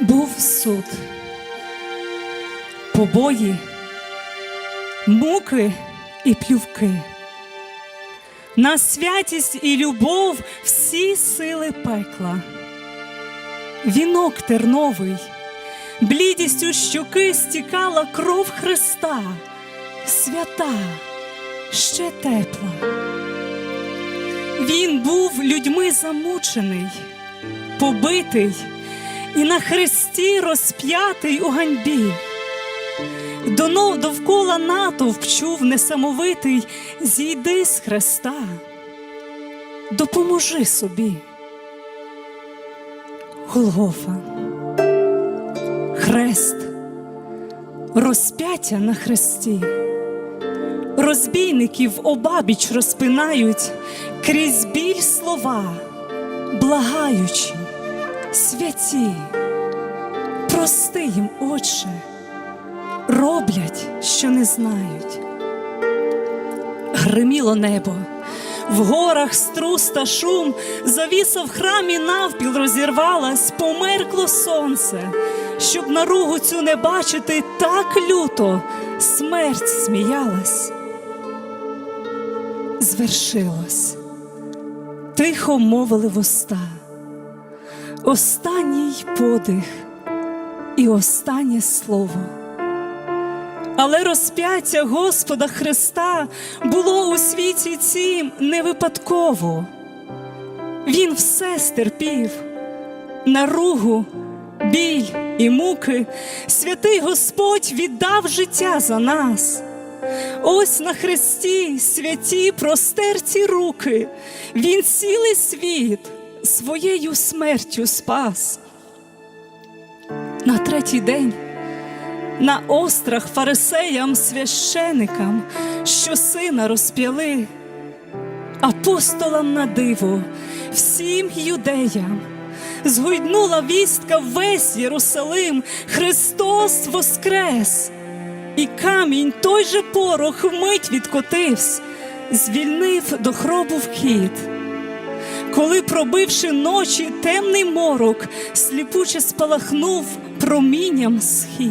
Був суд, побої, муки і плювки. На святість і любов всі сили пекла. Вінок терновий, блідістю щоки стікала кров Христа, свята, ще тепла. Він був людьми замучений, побитий і на хресті розп'ятий у ганьбі. Донов довкола натовп чув несамовитий, зійди з хреста, допоможи собі. Голгофа, хрест, розп'яття на хресті, розбійників обабіч розпинають крізь біль слова, благаючи, святі, прости їм, Отче, роблять, що не знають. Гриміло небо, в горах струс та шум, завіса в храмі навпіл розірвалась, померкло сонце, щоб наругу цю не бачити так люто, смерть сміялась. Звершилось, тихо мовили вуста, останній подих і останнє слово. Але розп'яття Господа Христа було у світі цім не випадково. Він все стерпів, наругу, біль і муки, святий Господь віддав життя за нас. Ось на хресті святі простерті руки, Він цілий світ своєю смертю спас. На третій день на острах фарисеям священикам, що сина розп'яли, апостолам на диво, всім юдеям, згойднула вістка весь Єрусалим, Христос воскрес, і камінь той же порох вмить відкотився, звільнив до хробу вхід. Коли, пробивши ночі, темний морок, сліпуче спалахнув промінням схід.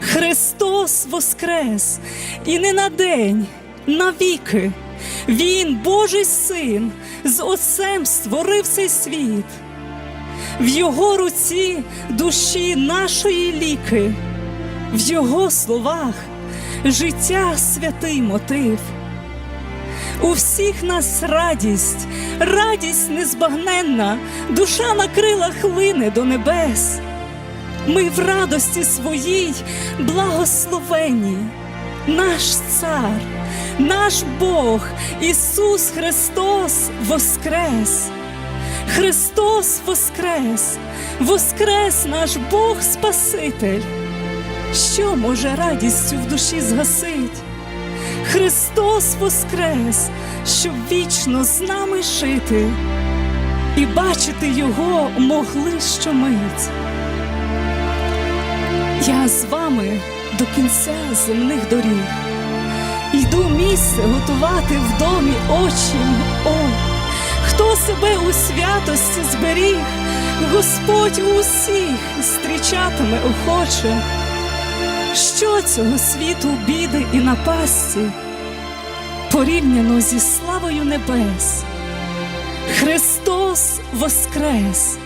Христос воскрес, і не на день, навіки. Він, Божий син, з Отцем створив цей світ. В Його руці душі нашої ліки, в Його словах життя святий мотив. У всіх нас радість, радість незбагненна, душа на крилах хлине до небес. Ми в радості своїй благословені, наш цар, наш Бог Ісус Христос Воскрес. Христос Воскрес, Воскрес наш Бог Спаситель. Що може радістю в душі згасить? Христос Воскрес, щоб вічно з нами жити, і бачити Його могли щомить. Я з вами до кінця земних доріг. Йду місце готувати в домі очі. О, хто себе у святості зберіг, Господь усіх зустрічатиме охоче. Що цього світу біди і напасті порівняно зі славою небес? Христос Воскрес,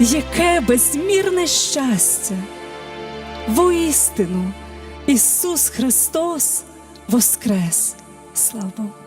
яке безмірне щастя! Воістину Ісус Христос Воскрес! Слава Богу!